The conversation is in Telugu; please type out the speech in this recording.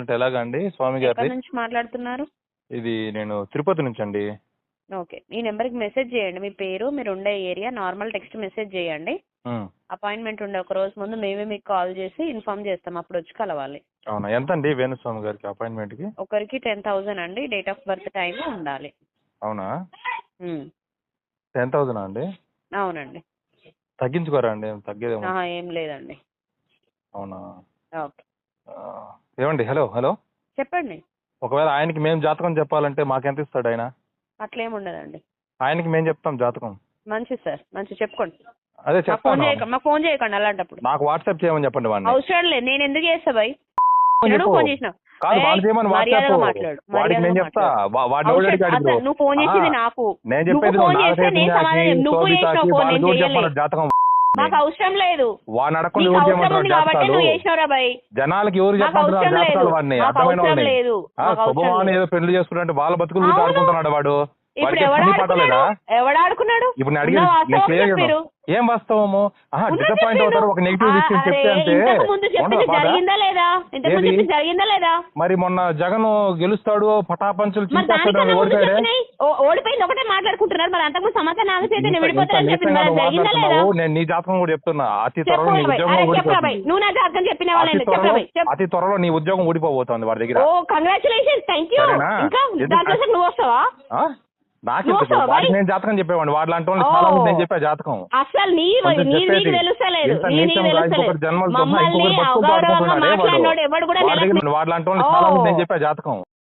అంటే ఎలాగండి? స్వామి ఎక్కడి గారి నుంచి మాట్లాడుతున్నారు? ఇది నేను తిరుపతి నుంచి అండి ఓకే. ఈ నెంబర్కి మెసేజ్ చేయండి. మీ పేరు మీరు ఉండే ఏరియా నార్మల్ టెక్స్ట్ మెసేజ్ చేయండి. ఉమ్, అపాయింట్మెంట్ ఉండే ఒక రోజు ముందు మేమే మీకు కాల్ చేసి ఇన్ఫార్మ్ చేస్తాం. అప్పుడు వచ్చి కలవాలి. అవునా? ఎంత అండి వేణుస్వామి గారికి అపాయింట్మెంట్కి ఒకరికి టెన్ థౌజండ్ అండి. డేట్ ఆఫ్ బర్త్ టైం ఉండాలి. అవునా? ఉమ్, టెన్ థౌసండ్ అండి? అవునండి. తగ్గించుకోరా అండి? ఏం తగ్గేదేమో. ఆహా, ఏం లేదండి. అవునా? ఓకే. ఆ, ఏమండి? Hello hello? చెప్పండి. ఒకవేళ ఆయనకి మేము జాతకం చెప్పాలంటే మాకెంత ఇస్తాడు ఆయన? అట్లేం ఉండదండి ఆయనకి మేము చెప్తాం జాతకం. మంచిది సార్ మంచి చెప్పుకోండి. అదే మాకు ఫోన్ చెప్తాను. చేయకండి మాకు ఫోన్ చేయకండి అలాంటప్పుడు. నాకు వాట్సాప్ చేయమని చెప్పండి వాడిని. అవసరం లేదు నేను ఎందుకు చేస్తా బాయ్ చెప్పు. ఫోన్ చేసిన. కాదు వాడు చేయమని మర్యాదగా వాట్సాప్ మాట్లాడు వాడికి నేను చెప్తా. మాట్లాడు. వా- వాడిని అవసరం- ఎవడు అడిగాడు అసలు నువ్వు ఫోన్ చేసింది నాకు. నేను నువ్వు చెప్పేది ఫోన్ నువ్వు చేస్తే నేను సమాధానం నువ్వు చేసినావు ఫోన్ నేను చేయలేదు. చెప్పమన్నాడు జాతకం. మాకు అవసరం లేదు. వాడిని అడగకుండా నీకు ఎవరు చేయమంటారు జాతకాలు జనాలకి ఎవరు జాతకాలు వాడిని? అర్థమైన వాడిని? ఏదో పెళ్ళి చేసుకుంటే వాళ్ళ బతుకులు. ఆడుకుంటున్నాడు వాడు. ఇప్పుడు ఎవడు ఆడుకున్నాడు? నేను. ఏం వాస్తవము? డిసప్పాయింట్. అవుతారు ఒక నెగిటివ్ విషయం చెప్తే అంటే మరి మొన్న జగన్ గెలుస్తాడు పటాపంచులు ఓడిపోయింది ఒకటే మాట్లాడుకుంటున్నారు. మరి అంతకుముందు విడిపోతారని చెప్పింది. జరిగిందా లేదా? మాట్లాడుతున్నావు. నేను నీ జాతకం కూడా చెప్తున్నా. అతి త్వరలో నీ. ఉద్యోగం నువ్వు నా జాతకం చెప్పిన అతి త్వరలో నీ ఉద్యోగం ఊడిపోబోతోంది వాడి దగ్గర. ఓ కంగ్రాచులేషన్స్ థ్యాంక్ యూ? ఇంకా నువ్వు వస్తావా? ఆ? నాకే నువ్వు తెలుసు. వస్తావా వాడికి? నేను జాతకం చెప్పేవాడిని వాడు లాంటి వాళ్ళు. చాలా మంది నేను చెప్పా జాతకం అసలు నీ నీ నీకు ఇంత నీ నీకు ఇంకొకరి జన్మలు వాడు. లాంటి వాళ్ళు చాలా మంది ఓ. నేను చెప్పా జాతకం